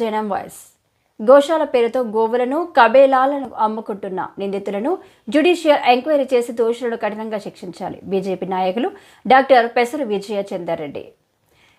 జనం వాయిస్. గోశాల పేరుతో గోవులను కబేలాలను అమ్ముకుంటున్న నిందితులను జ్యుడిషియల్ ఎంక్వైరీ చేసి దోషులను కఠినంగా శిక్షించాలి బీజేపీ నాయకులు డాక్టర్ పెసరు విజయ చందర్ రెడ్డి.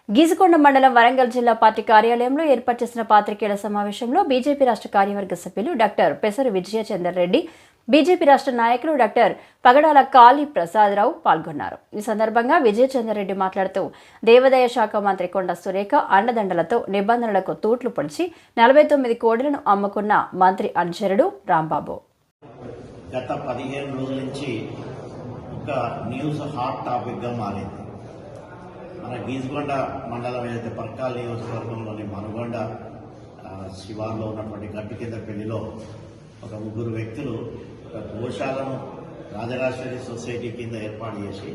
గీసుకొండ మండలం వరంగల్ జిల్లా పార్టీ కార్యాలయంలో ఏర్పాటు చేసిన పాత్రికేయుల సమావేశంలో బీజేపీ రాష్ట్ర కార్యవర్గ సభ్యులు డాక్టర్ పెసరు విజయ చందర్ రెడ్డి బీజేపీ రాష్ట్ర నాయకులు డాక్టర్ పగడాల కాళీ ప్రసాదరావు పాల్గొన్నారు. ఈ సందర్భంగా విజయ చందర్ మాట్లాడుతూ దేవాదాయ శాఖ మంత్రి కొండ సురేఖ అండదండలతో నిబంధనలకు తూట్లు పొడిచి నలభై తొమ్మిది కోడులను అమ్ముకున్న మంత్రి అనుచరుడు రాంబాబు. గత పదిహేను రోజుల నుంచి ఒక న్యూస్ హాట్ టాపిక్గా మారింది. మన గీజుగొండ మండలం ఏదైతే పర్కాల్ నియోజకవర్గంలోని మనుగొండ శివార్లో ఉన్నటువంటి గట్టు కింద పెళ్ళిలో ఒక ముగ్గురు వ్యక్తులు గోశాలను రాజరాజేశ్వరి సొసైటీ కింద ఏర్పాటు చేసి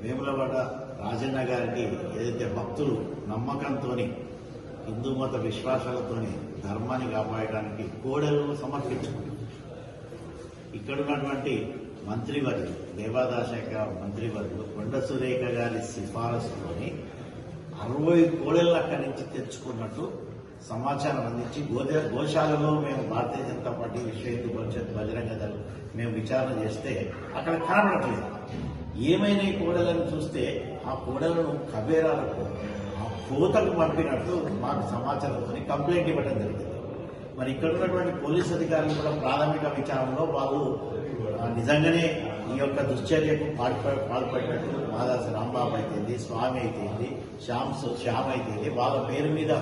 వేములవాడ రాజన్న గారికి ఏదైతే భక్తులు నమ్మకంతో హిందూ మత విశ్వాసాలతోని ధర్మాన్ని కాపాడడానికి కోడలు సమర్పించుకుంటారు ఇక్కడ ఉన్నటువంటి మంత్రివర్యులు దేవాదాశాఖ మంత్రివర్యులు కొండ సురేఖ గారి సిఫారసులోని అరవై కోడళ్ళు అక్కడి నుంచి తెచ్చుకున్నట్టు సమాచారం అందించి గోదే గోశాలలో మేము భారతీయ జనతా పార్టీ విశ్వ హిందూ పరిషత్ బజరంగ దళం మేము విచారణ చేస్తే అక్కడ కనబడట్లేదు. ఏమైనా కోడలను చూస్తే ఆ కోడలను కబేరాలకు ఆ కోతకు పంపినట్టు మాకు సమాచారంతో కంప్లైంట్ ఇవ్వడం జరిగింది. మరి ఇక్కడ ఉన్నటువంటి పోలీస్ అధికారులు కూడా ప్రాథమిక విచారణలో వాళ్ళు ఆ, నిజంగానే ఈ యొక్క దుశ్చర్యకు పాల్పడి పాల్పడినట్టు మాదాసి రాంబాబు అయితేంది స్వామి అయితేంది శ్యామ్ సు- శ్యామ్ అయితేంది వాళ్ళ పేరు మీద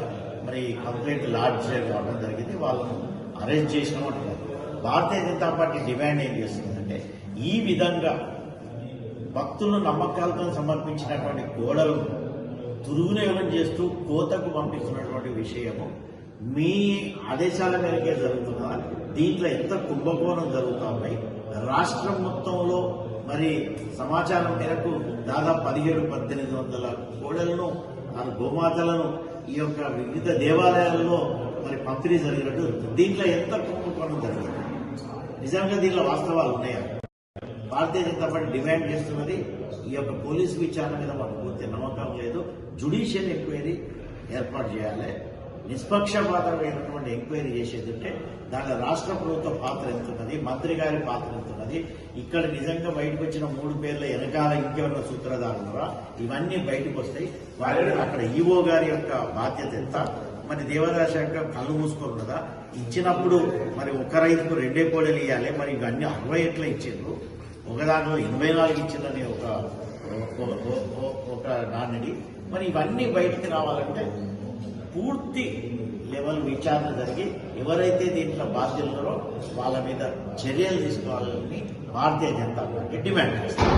మరి కంప్లైంట్ లాడ్జ్ కావడం జరిగింది. వాళ్ళను అరెస్ట్ చేసినట్టు భారతీయ జనతా పార్టీ డిమాండ్ ఏం చేస్తుందంటే ఈ విధంగా భక్తులు నమ్మకాలతో సమర్పించినటువంటి గోడలు దుర్వినియోగం చేస్తూ కోతకు పంపిస్తున్నటువంటి విషయము మీ ఆదేశాల మేరకే జరుగుతున్నా దీంట్లో ఎంత కుంభకోణం జరుగుతూ ఉన్నాయి? రాష్ట్రం మొత్తంలో మరి సమాచారం మేరకు దాదాపు పదిహేడు పద్దెనిమిది వందల కోడలను ఆ గోమాతలను ఈ యొక్క వివిధ దేవాలయాల్లో మరి పంపిణీ జరిగినట్టు జరుగుతుంది. దీంట్లో ఎంత కుంభకోణం జరిగింది నిజంగా దీంట్లో వాస్తవాలు ఉన్నాయా? భారతీయ జనతా పార్టీ డిమాండ్ చేస్తున్నది ఈ యొక్క పోలీసు విచారణ మీద మాకు పూర్తి నమ్మకం లేదు. జుడిషియల్ ఎంక్వైరీ ఏర్పాటు చేయాలి. నిష్పక్షపాతమైనటువంటి ఎంక్వైరీ చేసేది ఉంటే దాంట్లో రాష్ట్ర ప్రభుత్వ పాత్ర ఎంతున్నది మంత్రి గారి పాత్ర ఎంతున్నది. ఇక్కడ నిజంగా బయటకు వచ్చిన మూడు పేర్ల వెనకాల ఇంకెవరైనా సూత్రధారులరా? ఇవన్నీ బయటకు వస్తాయి. వారి అక్కడ ఈవో గారి యొక్క బాధ్యత ఎంత? మరి దేవాదాయ శాఖ కళ్ళు మూసుకున్నదా ఇచ్చినప్పుడు మరి ఒక రైతుకు రెండే కోడలు ఇవ్వాలి మరి ఇవన్నీ అరవై ఎట్లా ఇచ్చిండ్రు? ఒక దాంట్లో ఎనభై నాలుగు ఇచ్చిందని ఒక ఒక- ఒక నాన్నడి. మరి ఇవన్నీ బయటికి రావాలంటే పూర్తి లెవెల్ విచారణ జరిగి ఎవరైతే దీంట్లో బాధ్యులున్నారో వాళ్ళ మీద చర్యలు తీసుకోవాలని భారతీయ జనతా పార్టీ డిమాండ్ చేస్తారు